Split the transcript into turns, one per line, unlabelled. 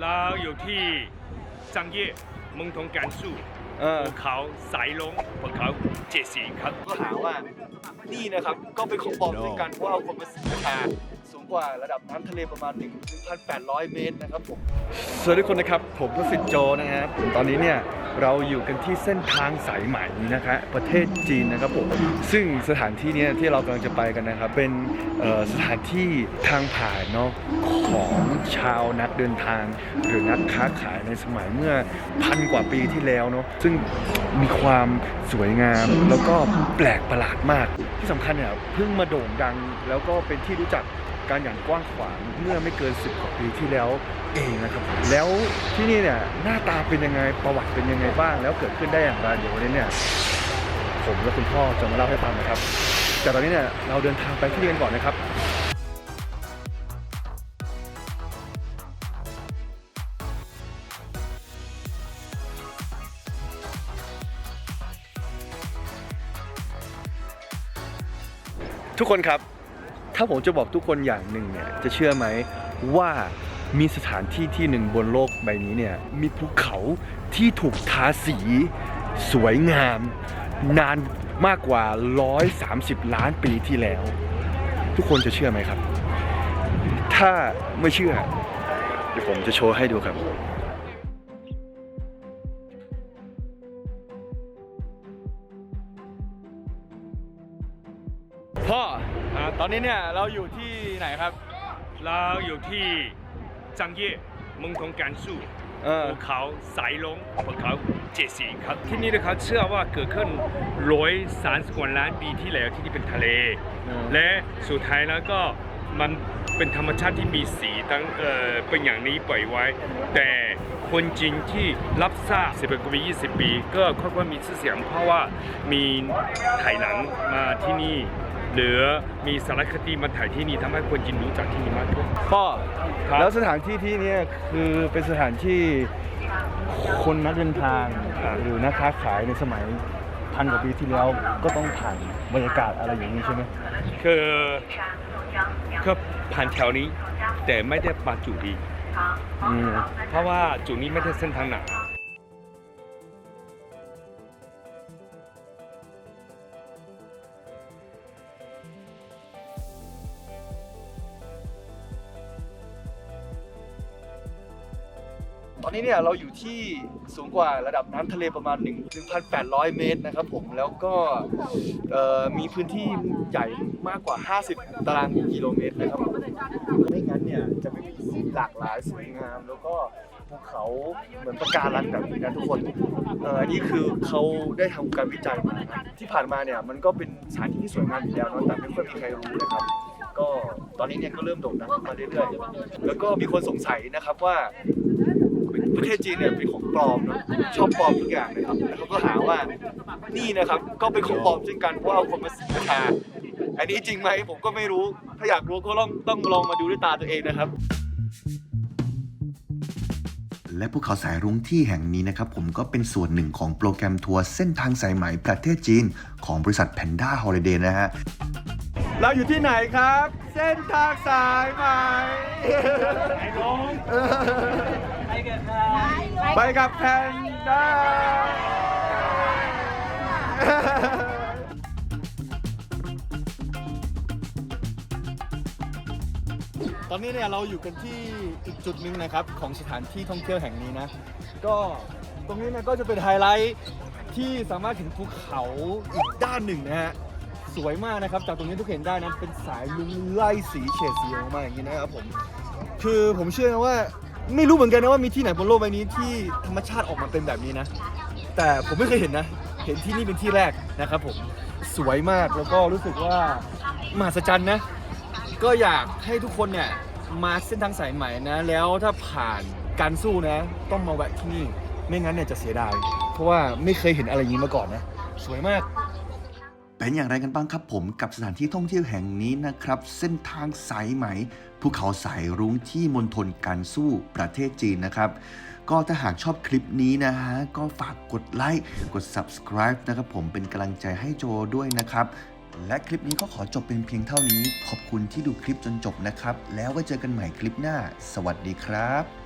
เราอยู่ที่จังเย่เมืองทองการสู้
เออ
ภูเขาสายลงภูเขาเจ็ดสีครับ
ก็หาว่านี่นะครับก็เป็นของปลอมด้วยกันเพราะเอาคนมาสิงราคาสูง กว่าระดับน้ำทะเลประมาณ 1,800 เมตรนะครับผม สวัสดีทุกคนนะครับ ผมก็สิทธิ์โจนะครับตอนนี้เนี่ยเราอยู่กันที่เส้นทางสายไหมนะครับประเทศจีนนะครับผมซึ่งสถานที่เนี้ที่เรากำลังจะไปกันนะครับ เป็นสถานที่ทางผ่านเนาะของชาวนักเดินทาง หรือนักค้าขายในสมัยเมื่อพันกว่าปีที่แล้วเนาะซึ่งมีความสวยงามแล้วก็แปลกประหลาดมาก ที่สำคัญเนี่ยเพิ่งมาโด่งดังแล้วก็เป็นที่รู้จัก การอย่างกว้างขวางเมื่อไม่เกิน 10กว่าปีที่แล้วเองนะครับ แล้วที่นี่เนี่ยหน้าตาเป็นยังไงประวัติเป็นยังไงบ้าง แล้วเกิดขึ้นได้อย่างไรเดี๋ยววันนี้เนี่ยผมและคุณพ่อจะมาเล่าให้ฟังนะครับ แต่ตอนนี้เนี่ยเราเดินทางไปที่นี่กันก่อนนะครับทุกคนครับ ถ้าผมจะบอกทุกคนอย่างหนึ่งเนี่ยจะเชื่อไหมว่ามีสถานที่ที่หนึ่งบนโลกใบนี้เนี่ยมีภูเขาที่ถูกทาสี สวยงาม นานมากกว่า 130 ล้านปีที่แล้ว ทุกคนจะเชื่อไหมครับ ถ้าไม่เชื่อ เดี๋ยวผมจะโชว์ให้ดูครับ พ่ออ่าตอนนี้เนี่ยเราอยู่ที่ไหนครับ
เราอยู่ที่จังเย่เมืองทองการสู้
เออ
ภูเขาสายลงภูเขาเจ็ดสีครับที่นี่นะครับเชื่อว่าเกิดขึ้นร้อยสามสิบกว่าล้านปีที่แล้วที่นี่เป็นทะเล
อืม
และสุดท้ายแล้วก็มันเป็นธรรมชาติที่มีสีตั้งเออเป็นอย่างนี้ปล่อยไว้ แต่คนจีนที่รับทราบสิบกว่าปียี่สิบปี ก็ค่อยๆมีชื่อเสียงเพราะว่ามีถ่ายหนังมาที่นี่ หรือมีสารคดีมาถ่ายที่นี่ทำให้คนจีนรู้จักที่นี่มากขึ้น
พ่อ
ครับ
แล้วสถานที่ที่เนี่ยคือเป็นสถานที่คนนักเดินทางหรือนักค้าขายในสมัยพันกว่าปีที่แล้วก็ต้องผ่านบรรยากาศอะไรอย่างนี้ใช่ไหม
คือคือผ่านแถวนี้ แต่ไม่ได้มาจุดนี้
อืม
เพราะว่าจุดนี้ไม่ใช่เส้นทางหนัก
ตอนนี้เนี่ยเราอยู่ที่สูงกว่าระดับน้ำทะเลประมาณ 1,800 เมตรนะครับผมแล้วก็มีพื้นที่ใหญ่มากกว่า 50 ตารางกิโลเมตรนะครับไม่งั้นเนี่ยจะไม่มีหลากหลายสวยงาม แล้วก็ภูเขาเหมือนปะการังแบบนี้นะทุกคนเอออันนี้คือเขาได้ทำการวิจัยมานะที่ผ่านมาเนี่ยมันก็เป็นสถานที่ที่สวยงามอยู่แล้วเนะแต่ไม่ค่อยมีใครรู้นะครับก็ตอนนี้เนี่ยก็เริ่มโด่งดังมาเรื่อยๆ แล้วก็มีคนสงสัยนะครับว่า ประเทศจีนเนี่ยเป็นของปลอมเนอะชอบปลอมทุกอย่างนะครับแล้วเขาก็หาว่านี่นะครับก็เป็นของปลอมเช่นกันเพราะเอาคนมาสิงราคาอันนี้จริงไหมผมก็ไม่รู้ ถ้าอยากรู้ก็ต้องต้องลองมาดูด้วยตาตัวเองนะครับ
และภูเขาสายรุ้งที่แห่งนี้นะครับ ผมก็เป็นส่วนหนึ่งของโปรแกรมทัวร์เส้นทางสายไหมประเทศจีน ของบริษัท Panda Holiday นะฮะ
เราอยู่ที่ไหนครับ เส้นทางสายไหม
ไอ้น้อง
ไปกับแพนด้าตอนนี้เนี่ยเราอยู่กันที่อีกจุดหนึ่งนะครับของสถานที่ท่องเที่ยวแห่งนี้นะ ก็ตรงนี้เนี่ยก็จะเป็นไฮไลท์ที่สามารถเห็นภูเขาอีกด้านหนึ่งนะฮะสวยมากนะครับจากตรงนี้ทุกคนเห็นได้นะเป็นสายลุงไล่สีเฉดสีออกมาอย่างนี้นะครับผมคือผมเชื่อนะว่า ไม่รู้เหมือนกันนะว่ามีที่ไหนบนโลกใบนี้ที่ธรรมชาติออกมาเป็นแบบนี้นะ แต่ผมไม่เคยเห็นนะ เห็นที่นี่เป็นที่แรกนะครับผมสวยมากแล้วก็รู้สึกว่ามหัศจรรย์นะ ก็อยากให้ทุกคนเนี่ยมาเส้นทางสายใหม่นะ แล้วถ้าผ่านการสู้นะ ต้องมาแวะที่นี่ ไม่งั้นเนี่ยจะเสียดาย เพราะว่าไม่เคยเห็นอะไรอย่างนี้มาก่อนนะ สวยมาก
เป็นอย่างไรกันบ้างครับผมกับสถานที่ท่องเที่ยวแห่งนี้นะครับ เส้นทางสายไหมภูเขาสายรุ้งที่มณฑลการสู้ประเทศจีนนะครับ ก็ถ้าหากชอบคลิปนี้นะฮะ ก็ฝากกดไลค์กด subscribe นะครับผมเป็นกำลังใจให้โจด้วยนะครับ และคลิปนี้ก็ขอจบเป็นเพียงเท่านี้ ขอบคุณที่ดูคลิปจนจบนะครับ แล้วไว้เจอกันใหม่คลิปหน้า สวัสดีครับ